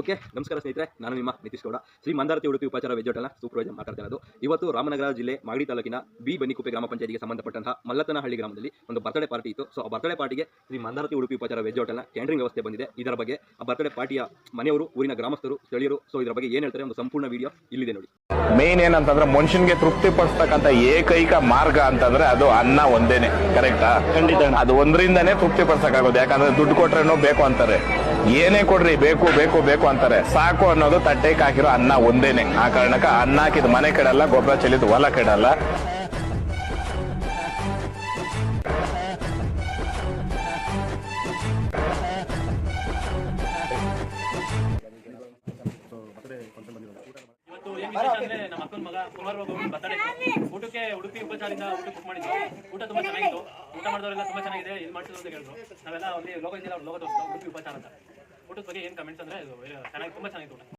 Okay ನಮಸ್ಕಾರ ಸ್ನೇಹಿತರೆ ನಾನು ನಿಮ್ಮ ನಿತೀಶ್ ಗೌಡ. ಶ್ರೀ ಮಂದಾರತಿ ಉಡುಪಿ ಉಪಚಾರ ವೆಜ್ ಹೋಟೆಲ್ನ ಸೂಪರ್ವೈಸರ್ ಮಾತಾಡ್ತಾ ಇರೋದು ಇವತ್ತು ರಾಮನಗರ ಜಿಲ್ಲೆ ಮಾಗಡಿ ತಾಲೂಕಿನ ಬಿ ಬನ್ನಿಕುಪ್ಪೆ ಗ್ರಾಮ ಪಂಚಾಯತಿಗೆ ಸಂಬಂಧಪಟ್ಟಂತಹ ಮಲ್ಲತನಹಳ್ಳಿ ಗ್ರಾಮದಲ್ಲಿ ಒಂದು ಬರ್ತ್ಡೇ ಪಾರ್ಟಿ ಇತ್ತು. ಸೊ ಆ ಬರ್ತ್ಡೇ ಪಾರ್ಟಿಗೆ ಶ್ರೀ ಮಂದಾರತಿ ಉಡುಪಿ ಉಪಚಾರ ವೆಜ್ ಹೋಟೆಲ್ನ ಕ್ಯಾಟರಿಂಗ್ ವ್ಯವಸ್ಥೆ ಬಂದಿದೆ. ಇದರ ಬಗ್ಗೆ ಆ ಬರ್ತ್ಡೇ ಪಾರ್ಟಿಯ ಮನೆಯವರು ಊರಿನ ಗ್ರಾಮಸ್ಥರು ಸ್ಥಳೀಯರು ಸೊ ಇದರ ಬಗ್ಗೆ ಏನು ಹೇಳ್ತಾರೆ ಒಂದು ಸಂಪೂರ್ಣ ವಿಡಿಯೋ ಇಲ್ಲಿದೆ ನೋಡಿ. ಮೇನ್ ಏನಂತಂದ್ರೆ ಮನುಷ್ಯನ್ಗೆ ತೃಪ್ತಿ ಪಡಿಸ್ತಕ್ಕಂಥ ಏಕೈಕ ಮಾರ್ಗ ಅಂತಂದ್ರೆ ಅದು ಅನ್ನ ಒಂದೇನೆ ಕರೆಕ್ಟಾ ಖಂಡಿತ. ಅದು ಒಂದರಿಂದನೇ ತೃಪ್ತಿ ಪಡಿಸಕ್ಕಾಗೋದು ಯಾಕಂದ್ರೆ ದುಡ್ಡು ಕೊಟ್ರೇನೋ ಬೇಕು ಅಂತಾರೆ. ಏನೇ ಕೊಡ್ರಿ, ಬೇಕು ಬೇಕು ಬೇಕು ಅಂತಾರೆ. ಸಾಕು ಅನ್ನೋದು ತಟ್ಟೆಗೆ ಹಾಕಿರೋ ಅನ್ನ ಒಂದೇನೆ. ಆ ಕಾರಣಕ್ಕೆ ಅನ್ನ ಹಾಕಿದ ಮನೆ ಕೆಡಲ್ಲ, ಗೊಬ್ಬರ ಚೆಲ್ಲಿದ ಹೊಲ ಕೆಡಲ್ಲ. ನಮ್ಮ ಅಕ್ಕನ ಮಗ ಕುಮಾರ್ ಊಟಕ್ಕೆ ಉಡುಪಿ ಉಪಚಾರಿಂದ ಊಟ ಬುಕ್ ಮಾಡಿದ್ರು ಊಟ ತುಂಬಾ ಚೆನ್ನಾಗಿತ್ತು ಮಾಡಿದವರೆಲ್ಲ ತುಂಬಾ ಚೆನ್ನಾಗಿದೆ, ಇದು ಮಾಡ್ತಿದ್ರು ಅಂತ ಹೇಳಿದ್ರು ನಾವೆಲ್ಲ ಅಲ್ಲಿ ಲೋಕ ಇದೆಯಲ್ಲ ಲೋಕ ತೋರಿಸ್ತು ಉಪಚಾರ ಅಂತ. ಊಟದ ಬಗ್ಗೆ ಏನ್ ಕಮೆಂಟ್ಸ್ ಅಂದ್ರೆ ಚೆನ್ನಾಗಿ, ತುಂಬಾ ಚೆನ್ನಾಗಿತ್ತು